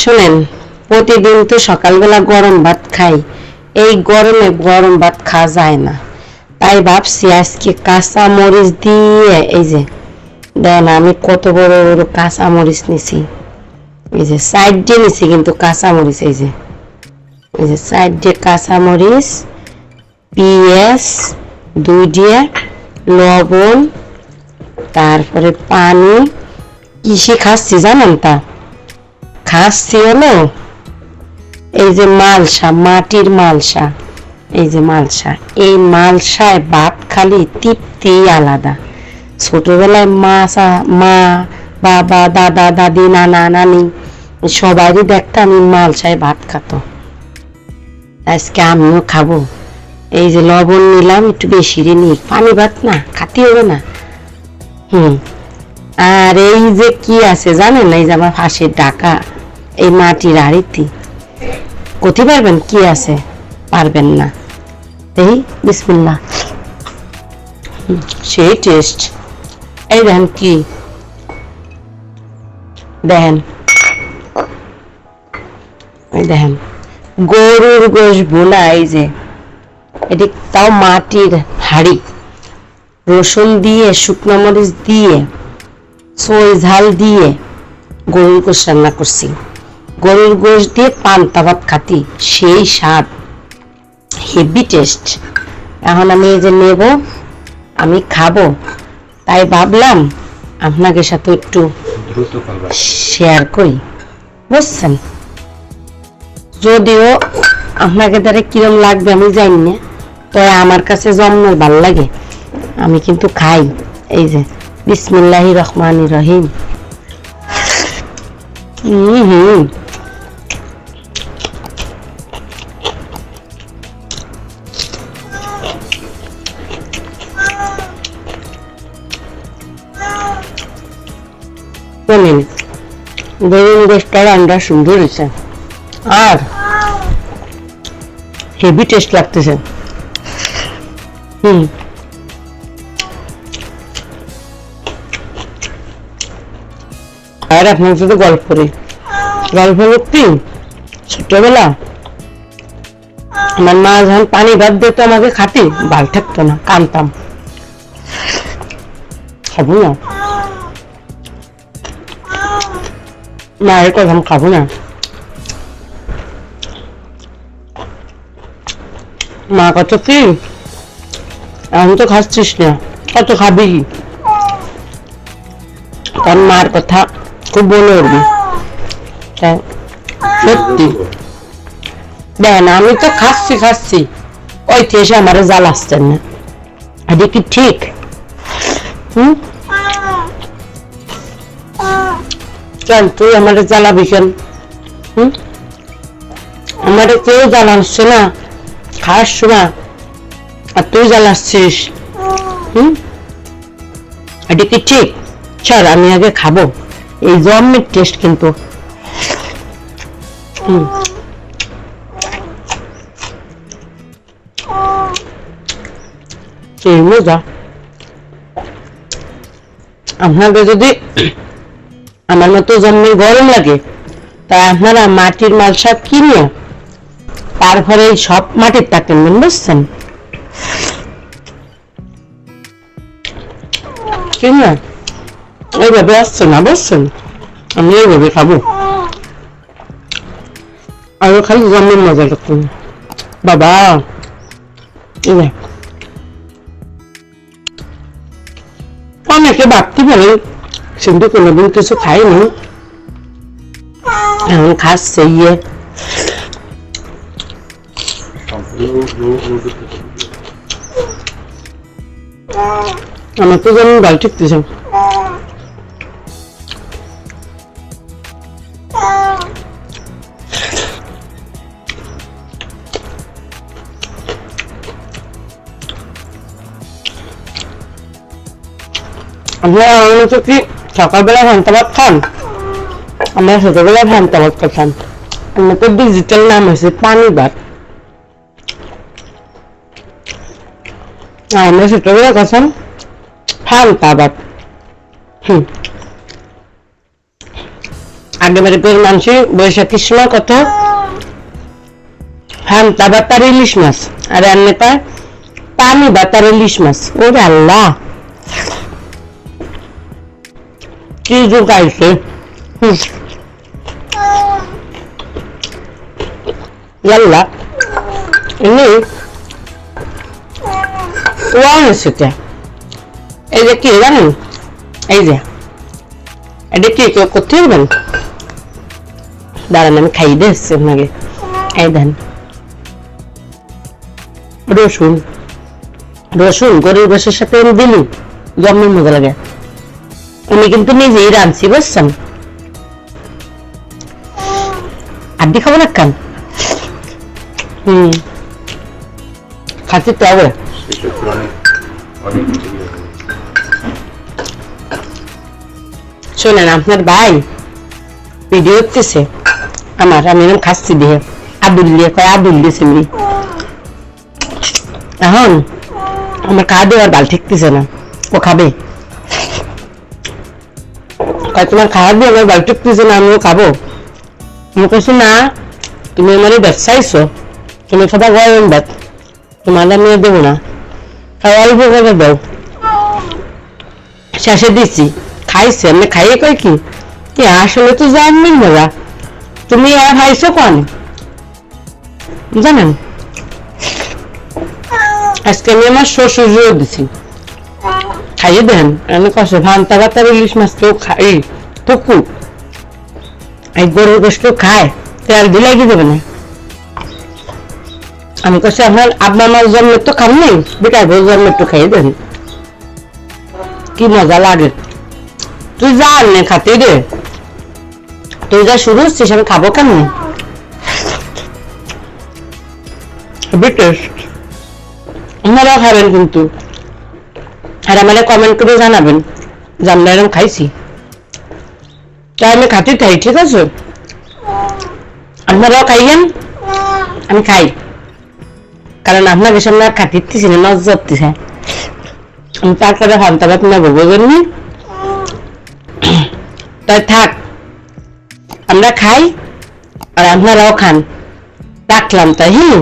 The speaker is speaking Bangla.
শুনেন, প্রতিদিন তো সকালবেলা গরম ভাত খাই। এই গরমে গরম ভাত খাওয়া যায় না। তাই ভাবছি আজকে কাঁচা মরিচ দিয়ে, এই যে, দেন আমি কত বড় বড় কাঁচা মরিচ নিছি। এই যে, সাইড দিয়ে নিছি কিন্তু কাঁচা মরিচ এই যে এই যে, সাইড দিয়ে কাঁচা মরিচ পেঁয়াজ, দুই দিয়ে, লবণ, তারপরে পানি। কিসে খাচ্ছি জানেন তা? খাচ্ছি হলো এই যে মালসা, মাটির মালসা, এই যে মালসা। এই মালসায় ভাত খালি তৃপ্তি আলাদা। ছোটবেলায় মা মা, বাবা, দাদা, দাদি, নানা, নানি, সবারই দেখতাম এই মালসায় ভাত খাতো। আজকে আমিও খাব। এই যে লবণ নিলাম, একটু বেশি রে পানি ভাত না খাতে হবে না। হুম। আর এই যে কি আছে জানেন, এই যে আমার ফাঁসের ডাকা। এই মাটির হাড়িতে কোথায় পারবেন? কি আছে? পারবেন না। এই বিসমিল্লা সেই টেস্ট এই দেখেন কি? দেখেন এই দেখেন গরুর গোশ বোনা এই যে, এটি তাও মাটির হাড়ি। রসুন দিয়ে, শুকনো মরিচ দিয়ে, সই ঝাল দিয়ে গরুর গোশ রান্না করছি। গরুর গোশ দিয়ে পান্তা ভাত খাতি সেই স্বাদ। হেভি টেস্ট এখন আমি এই যে নেব আমি খাব। তাই ভাবলাম আপনাকে সাথে একটু শেয়ার করি। বুঝছেন? যদিও আপনাকে দ্বারা কিরম লাগবে আমি জানি না তবে আমার কাছে জন্মের ভালো লাগে। আমি কিন্তু খাই। এই যে বিসমিল্লাহি রহমান রহিম। হুম হুম। শোনেন গরুর গোষ্ঠটার আন্ডা সুন্দর হয়েছে। আর হেভি টেস্ট লাগতেছে। আর আপনার সাথে গল্প করি। গল্প করতে ছোটবেলা আমার মা যখন পানি ভাত দিত আমাকে খাতি ভালো থাকতো না, কানতাম। খাব না। মায়ের কথা আমি না। মা কত কি? আমি তো খাচ্ছিস না, কত খাবি? তার মার কথা খুব বলে উঠবি সত্যি। দেন আমি তো খাচ্ছি খাচ্ছি। ওই এসে আমার জাল আসছেন না এটা কি ঠিক? হুম? চল তুই আমার জ্বালাবি কেন? হুম? আমার কেউ জ্বালাচ্ছে না, খাস না, আর তুই জ্বালাচ্ছিস। হুম? এটা কি ঠিক? চল আমি আগে খাব। এই জমের টেস্ট কিন্তু। হুম। আপনাকে যদি আমার মতো জন্মে গরম লাগে। তাই আপনারা মাটির মাল শাক কিনিও তারপরে সব মাটির তা কিনবেন বুঝছেন? কিনা এইভাবে আসছে না, বুঝছেন? আমি এইভাবে খাব। আরও খালি জন্মের মজা করতেন বাবা অনেকে ভাবতে পারে কিন্তু কোনোদিন কিছু খাইনি এখন খাচ্ছে ইয়ে আমার তো যেমন গাল ঠিকতেছে আপনারা আমার মতো কি সকালবেলা ভান্তা ভাত খান আমরা ছোটবেলায় ভান্তা ভাত খেতাম আমরা ডিজিটাল নাম হয়েছে পানি ভাত আমরা ছোটবেলা খেতাম ফান্তা ভাত হুম। আগেবারে করে মানছি বৈশাখীর সময় কত হান্তা বাতার ইলিশ মাছ আর রান্নাটা পানি বাতার ইলিশ মাছ। ওরে আল্লাহ। কি এই যে কি জানেন এই যে এটা কি খাই দিচ্ছি আপনাকে এই দেন রসুন রসুন গরিব বসের সাথে আমি দিলি জন্মের মজা লাগে আমি কিন্তু নিজেই রাঁধছি, বুঝছেন? আড্ডি খাব না কান? হম। খাচ্ছি তো হবে। শোনেন, আপনার ভাই ভিডিও করতেছে আমার, আমি এরকম খাচ্ছি দিয়ে। আদুল দিয়ে, কয় আদুল দিয়েছে এখন আমার খাওয়া দেওয়ার বাল ঠিকতেছে না। ও খাবে? কয় তোমার দিয়ে আমার বাল ঠিকতেছে না, আমিও খাব। আমি কইছি না, তুমি আমার ব্যবসায়ীছো তুমি খাবা গরম ভাত। তোমার আমি দেবো না। খাওয়া অল্প করে দাও শেষে দিছি। খাইছে আমি খাইয়ে কই কি? কি আসলে তো জানবেন বাবা তুমি আর খাইছো কোন? জানেন? আজকে আমি আমার শ্বশুর জোর দিছি। খাইয়ে দেন। আমি কষে ভান্তা ভাতার ইলিশ মাছ কেউ খাই পুকু এই গরুর গোষ্ঠ খায় তেল দিলে কি দেবে না? আমি কষে আপনার আব্বা আমার জন্ম তো খান নেই বেটার বউ জন্ম একটু খাইয়ে দেন। কি মজা লাগে। তুই যা নে খাতে রে তুই যা শুরু হচ্ছিস আমি খাব কেমন? টেস্ট আপনারাও খাবেন কিন্তু। আর আমাদের কমেন্ট করে জানাবেন আমরা এরকম খাইছি। তাই আমি খাতে চাই ঠিক আছে? আপনারাও খাইয়েন, আমি খাই। কারণ আপনাকে সামনে আর খাতিরতেছি না নজর দিছে আমি তারপরে পারছি না বুঝবেন নি তাই থাক, আমরা খাই আর আপনারাও খান। রাখলাম তাই হ্যাঁ?